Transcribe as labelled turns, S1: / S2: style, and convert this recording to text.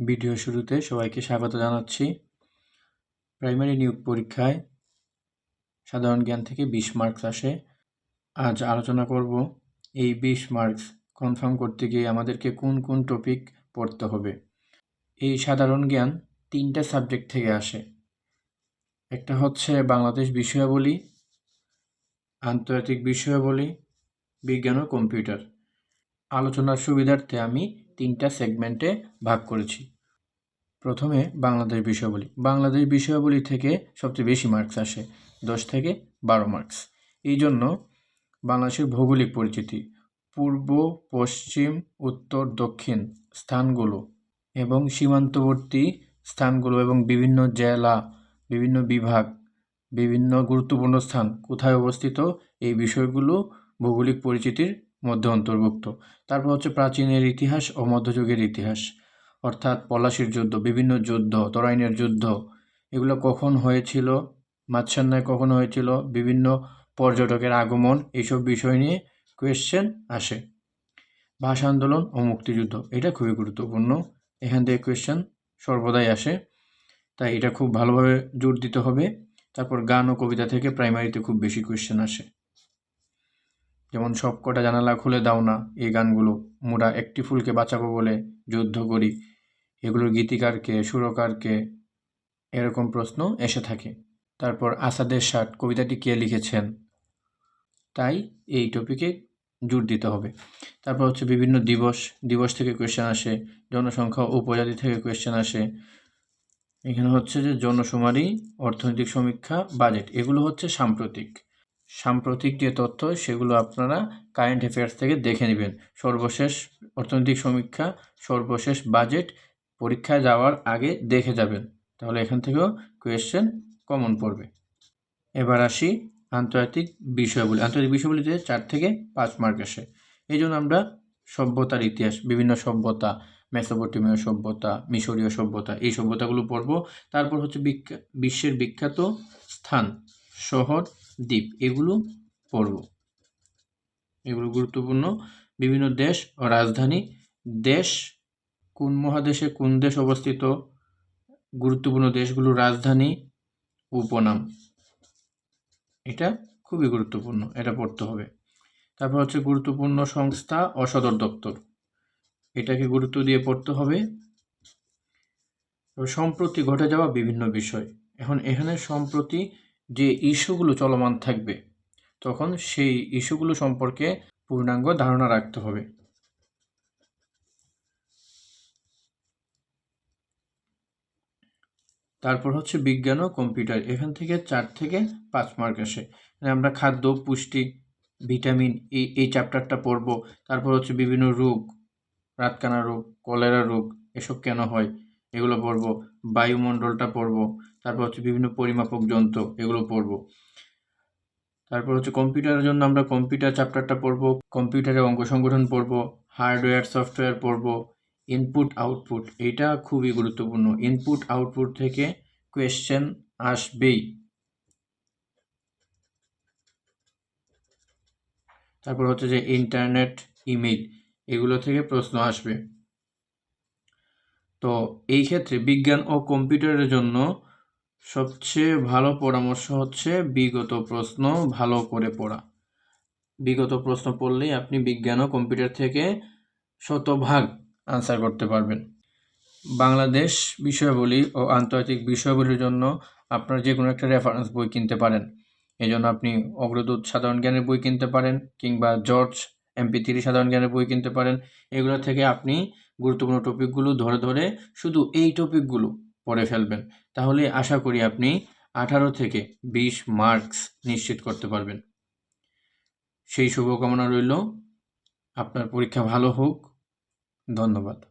S1: Video শুরুতে সবাইকে স্বাগত জানাচ্ছি। প্রাইমারি নিয়োগ পরীক্ষায় সাধারণ জ্ঞান থেকে বিশ মার্কস আসে। আজ আলোচনা করব এই বিশ মার্কস কনফার্ম করতে গিয়ে আমাদেরকে কোন কোন টপিক পড়তে হবে। এই সাধারণ জ্ঞান তিনটা সাবজেক্ট থেকে আসে। একটা হচ্ছে বাংলাদেশ বিষয়াবলী, আন্তর্জাতিক বিষয়াবলী, বিজ্ঞান ও কম্পিউটার। আলোচনার সুবিধার্থে আমি তিনটা সেগমেন্টে ভাগ করেছি। প্রথমে বাংলাদেশ বিষয়াবলী। বাংলাদেশ বিষয়াবলী থেকে সবচেয়ে বেশি মার্কস আসে, দশ থেকে বারো মার্কস এই জন্য বাংলাদেশের ভৌগোলিক পরিচিতি, পূর্ব, পশ্চিম, উত্তর, দক্ষিণ স্থানগুলো এবং সীমান্তবর্তী স্থানগুলো এবং বিভিন্ন জেলা, বিভিন্ন বিভাগ, বিভিন্ন গুরুত্বপূর্ণ স্থান কোথায় অবস্থিত, এই বিষয়গুলো ভৌগোলিক পরিচিতির মধ্যে অন্তর্ভুক্ত। তারপর হচ্ছে প্রাচীনের ইতিহাস ও মধ্যযুগের ইতিহাস। অর্থাৎ পলাশির যুদ্ধ, বিভিন্ন যুদ্ধ, তরাইনের যুদ্ধ, এগুলো কখন হয়েছিল মাতসান্নায় কখন হয়েছিল, বিভিন্ন পর্যটকের আগমন এইসব বিষয় নিয়ে কোয়েশ্চেন আসে। ভাষা আন্দোলন ও মুক্তিযুদ্ধ, এটা খুবই গুরুত্বপূর্ণ। এখান থেকে কোয়েশ্চেন সর্বদাই আসে। তাই এটা খুব ভালোভাবে জোর দিতে হবে। তারপর গান ও কবিতা থেকে প্রাইমারিতে খুব বেশি কোয়েশ্চেন আসে। যেমন সব কটা জানালা খুলে দাও না এই গানগুলো। মোরা একটি ফুলকে বাঁচাবো বলে যুদ্ধ করি। এগুলোর গীতিকারকে, সুরকারকে এরকম প্রশ্ন এসে থাকে। তারপর আসাদের ষাট, কবিতাটি কে লিখেছেন? তাই এই টপিকে জোর দিতে হবে। তারপর হচ্ছে বিভিন্ন দিবস। দিবস থেকে কোয়েশ্চেন আসে, জনসংখ্যা, উপজাতি থেকে কোয়েশ্চেন আসে। এখানে হচ্ছে যে জনশুমারি অর্থনৈতিক সমীক্ষা বাজেট এগুলো হচ্ছে সাম্প্রতিক। সাম্প্রতিক যে তথ্য, সেগুলো আপনারা কারেন্ট অ্যাফেয়ার্স থেকে দেখে নেবেন। সর্বশেষ অর্থনৈতিক সমীক্ষা, সর্বশেষ বাজেট পরীক্ষায় যাওয়ার আগে দেখে যাবেন। তাহলে এখান থেকেও কোয়েশ্চেন কমন পড়বে। এবার আসি আন্তর্জাতিক বিষয়গুলি আন্তর্জাতিক বিষয়গুলিতে চার থেকে পাঁচ মার্ক আসে। এই জন্য আমরা সভ্যতার ইতিহাস, বিভিন্ন সভ্যতা, মেসোপটেমীয় সভ্যতা, মিশরীয় সভ্যতা, এই সভ্যতাগুলো পড়ব। তারপর হচ্ছে বিশ্বের বিখ্যাত স্থান, শহর দ্বীপ, এগুলো পড়ব এগুলো গুরুত্বপূর্ণ। বিভিন্ন দেশ ও রাজধানী দেশ, কোন মহাদেশে কোন দেশ অবস্থিত? গুরুত্বপূর্ণ দেশগুলোর রাজধানী উপনাম। এটা খুবই গুরুত্বপূর্ণ, এটা পড়তে হবে। তারপর হচ্ছে গুরুত্বপূর্ণ সংস্থা ও সদর দপ্তর। এটাকে গুরুত্ব দিয়ে পড়তে হবে। সম্প্রতি ঘটে যাওয়া বিভিন্ন বিষয়। এখন এখানে সম্প্রতি যে ইস্যুগুলো চলমান থাকবে, তখন সেই ইস্যুগুলো সম্পর্কে পূর্ণাঙ্গ ধারণা রাখতে হবে। তারপর হচ্ছে বিজ্ঞান ও কম্পিউটার, এখান থেকে চার থেকে পাঁচ মার্ক আসে। আমরা খাদ্য, পুষ্টি, ভিটামিন, এই এই চ্যাপ্টারটা পড়ব। তারপর হচ্ছে বিভিন্ন রোগ, রাতকানা রোগ, কলেরা রোগ, এসব কেন হয়? এগুলো পড়ব। বায়ুমণ্ডলটা পড়ব। তারপর হচ্ছে বিভিন্ন পরিমাপক যন্ত্র, এগুলো পড়ব। তারপর হচ্ছে কম্পিউটারের জন্য আমরা কম্পিউটার চ্যাপ্টারটা পড়ব, কম্পিউটারে অঙ্ক সংগঠন পড়ব, হার্ডওয়্যার, সফটওয়্যার পড়ব ইনপুট আউটপুট এইটা খুবই গুরুত্বপূর্ণ। ইনপুট আউটপুট থেকে কোয়েশ্চেন আসবেই। তারপর হচ্ছে যে ইন্টারনেট ইমেইল এগুলো থেকে প্রশ্ন আসবে। তো এই ক্ষেত্রে বিজ্ঞান ও কম্পিউটারের জন্য সবচেয়ে ভালো পরামর্শ হচ্ছে বিগত প্রশ্ন ভালো করে পড়া। বিগত প্রশ্ন পড়লেই আপনি বিজ্ঞান ও কম্পিউটার থেকে শতভাগ আনসার করতে পারবেন। বাংলাদেশ বিষয়াবলী ও আন্তর্জাতিক বিষয়াবলীর জন্য আপনার যে কোনো একটা রেফারেন্স বই কিনতে পারেন। এই জন্য আপনি অগ্রদূত সাধারণ জ্ঞানের বই কিনতে পারেন কিংবা জর্জ এমপি থ্রি সাধারণ জ্ঞানের বই কিনতে পারেন। এগুলো থেকে আপনি গুরুত্বপূর্ণ টপিকগুলো ধরে ধরে শুধু এই টপিকগুলো পড়ে ফেলবেন। তাহলে আশা করি আপনি আঠারো থেকে বিশ মার্কস নিশ্চিত করতে পারবেন। সেই শুভকামনা রইল। আপনার পরীক্ষা ভালো হোক। ধন্যবাদ।